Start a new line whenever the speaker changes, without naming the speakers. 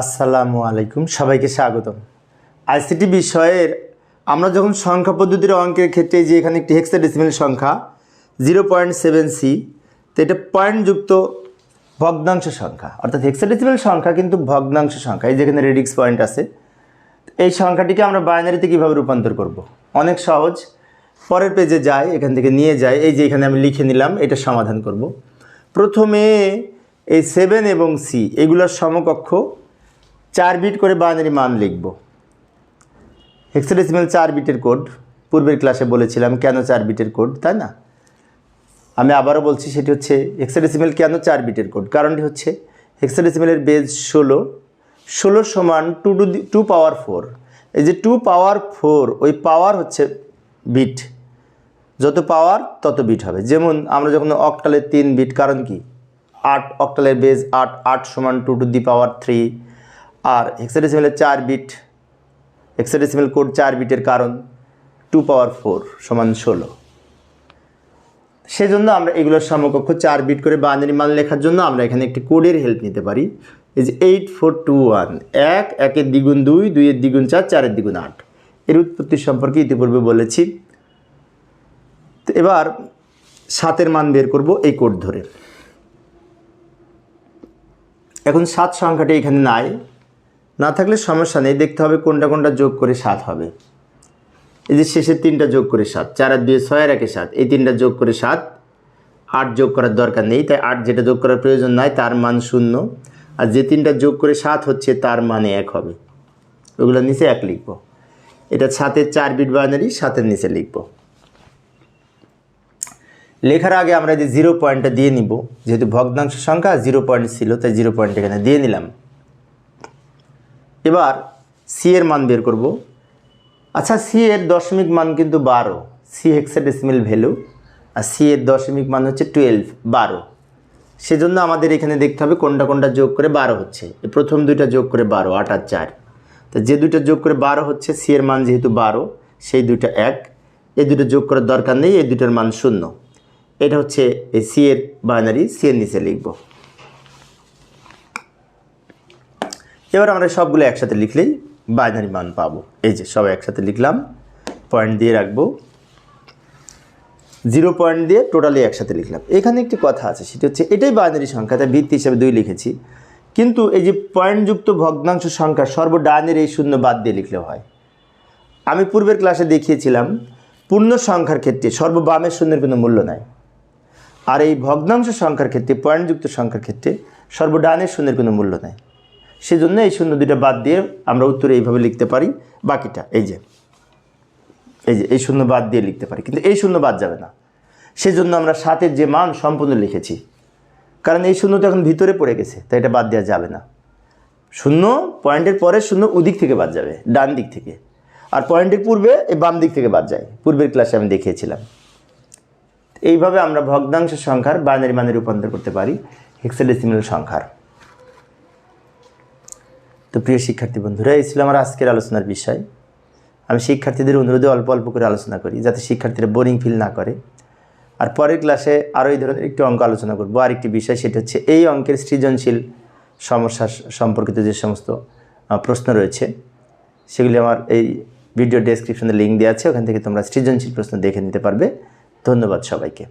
আসসালামু আলাইকুম, সবাইকে স্বাগতম। আইসিটি বিষয়ের আমরা যখন সংখ্যা পদ্ধতির অঙ্কের ক্ষেত্রে যে এখানে একটি হেক্সাডেসিমেল সংখ্যা জিরো পয়েন্ট সেভেন সি তো এটা পয়েন্টযুক্ত ভগ্নাংশ সংখ্যা। অর্থাৎ হেক্সাডেসিমেল সংখ্যা কিন্তু ভগ্নাংশ সংখ্যা, এই যেখানে রেডিক্স পয়েন্ট আছে। এই সংখ্যাটিকে আমরা বাইনারিতে কীভাবে রূপান্তর করব। অনেক সহজ। পরের পেজে যাই, এখান থেকে নিয়ে যাই। এই যে এখানে আমি লিখে নিলাম, এটা সমাধান করব। প্রথমে এই সেভেন এবং সি এগুলোর সমকক্ষ চার বিট করে বাইনারি মান লিখব। হেক্সাডেসিমেল চার বিটের কোড পূর্বের ক্লাসে বলেছিলাম কেন চার বিটের কোড তাই না? আমি আবারও বলছি সেটি হচ্ছে হেক্সাডেসিমেল কেন চার বিটের কোড কারণটি হচ্ছে হেক্সাডেসিমেলের বেজ ষোলো ষোলো সমান to two to power four এই যে টু পাওয়ার ফোর ওই পাওয়ার হচ্ছে বিট যত পাওয়ার তত বিট হবে। যেমন আমরা যখন অক্টালের তিন বিট কারণ কি? আট অক্টালের বেজ আট আট সমান to two the power three আর হেক্সাডেসিমেলের চার বিট হেক্সাডেসিমেল কোড চার বিটের কারণ টু পাওয়ার ফোর সমান ষোলো। সেজন্য আমরা এগুলোর সমকক্ষ চার বিট করে বাইনারি মান লেখার জন্য আমরা এখানে একটি কোডের হেল্প নিতে পারি। এই যে এইট ফোর টু ওয়ান এক, একের দ্বিগুণ দুই, দুইয়ের দ্বিগুণ চার, চারের দ্বিগুণ আট। এর উৎপত্তি সম্পর্কে ইতিপূর্বে বলেছি। তো এবার সাতের মান বের করব এই কোড ধরে। এখন সাত সংখ্যাটি এখানে নাই। না থাকলে সমস্যা নেই, দেখতে হবে কোনটা কোনটা যোগ করে সাত হবে। এই যে শেষের তিনটা যোগ করে সাত চার আর দুই ছয় আর একে সাত, এই তিনটা যোগ করে সাত, আট যোগ করার দরকার নেই, তাই আট যেটা যোগ করার প্রয়োজন নাই, তার মান শূন্য। আর যে তিনটা যোগ করে সাত হচ্ছে, তার মানে এক হবে। ওগুলোর নিচে এক লিখব। এটা সাতের চার বিট বাইনারি সাতের নিচে লিখব। লেখার আগে আমরা যে জিরো পয়েন্টটা দিয়ে নিব, যেহেতু ভগ্নাংশ সংখ্যা জিরো পয়েন্ট ছিল, তাই জিরো পয়েন্ট এখানে দিয়ে নিলাম। এবার সি এর মান বের করব। আচ্ছা সি এর দশমিক মান কিন্তু বারো। সি হেক্সাডেসিমেল ভ্যালু আর সি এর দশমিক মান হচ্ছে টুয়েলভ বারো। সেজন্য আমাদের এখানে দেখতে হবে কোনটা কোনটা যোগ করে বারো হচ্ছে। প্রথম দুইটা যোগ করে বারো, আট আর চার। তো যে দুইটা যোগ করে বারো হচ্ছে সি এর মান যেহেতু বারো, সেই দুইটা এক। এই দুটো যোগ করার দরকার নেই, এই দুটোর মান শূন্য। এটা হচ্ছে এই সি এর বাইনারি সি এর নিচে লিখব। এবার আমরা সবগুলো একসাথে লিখলেই বাইনারি মান পাবো। এই যে সব একসাথে লিখলাম, পয়েন্ট দিয়ে রাখব। জিরো পয়েন্ট দিয়ে টোটালি একসাথে লিখলাম। এখানে একটি কথা আছে, সেটি হচ্ছে এটাই বাইনারি সংখ্যা, তাই ভিত্তি হিসেবে দুই লিখেছি। কিন্তু এই যে পয়েন্টযুক্ত ভগ্নাংশ সংখ্যা সর্বডানের এই শূন্য বাদ দিয়ে লিখলেও হয়। আমি পূর্বের ক্লাসে দেখিয়েছিলাম, পূর্ণ সংখ্যার ক্ষেত্রে সর্ববামের শূন্যের কোনো মূল্য নাই। আর এই ভগ্নাংশ সংখ্যার ক্ষেত্রে পয়েন্টযুক্ত সংখ্যার ক্ষেত্রে সর্বডানের শূন্যের কোনো মূল্য নাই। সেজন্য এই শূন্য দুইটা বাদ দিয়ে আমরা উত্তরে এইভাবে লিখতে পারি। বাকিটা, এই যে এই যে, এই শূন্য বাদ দিয়ে লিখতে পারি। কিন্তু এই শূন্য বাদ যাবে না। সেজন্য আমরা সাতের যে মান সম্পূর্ণ লিখেছি। কারণ এই শূন্য তো এখন ভিতরে পড়ে গেছে, তাই এটা বাদ দেওয়া যাবে না। শূন্য, পয়েন্টের পরে শূন্য ওদিক থেকে বাদ যাবে, ডান দিক থেকে। আর পয়েন্টের পূর্বে এই বাম দিক থেকে বাদ যায়। পূর্বের ক্লাসে আমি দেখিয়েছিলাম। এইভাবে আমরা ভগ্নাংশ সংখ্যার বাইনারি মানে রূপান্তর করতে পারি হেক্সাডেসিমেল সংখ্যার। তো প্রিয় শিক্ষার্থী বন্ধুরা, এই ছিল আমার আজকের আলোচনার বিষয়। আমি শিক্ষার্থীদের অনুরোধে অল্প অল্প করে আলোচনা করি, যাতে শিক্ষার্থীরা বোরিং ফিল না করে। আর পরের ক্লাসে আরও এই ধরনের একটি অঙ্ক আলোচনা করব। আরেকটি বিষয়, সেটা হচ্ছে এই অঙ্কের সৃজনশীল সমস্যা সম্পর্কিত যে সমস্ত প্রশ্ন রয়েছে, সেগুলি আমার এই ভিডিও ডেসক্রিপশনে লিঙ্ক দেওয়া আছে। ওখান থেকে তোমরা সৃজনশীল প্রশ্ন দেখে নিতে পারবে। ধন্যবাদ সবাইকে।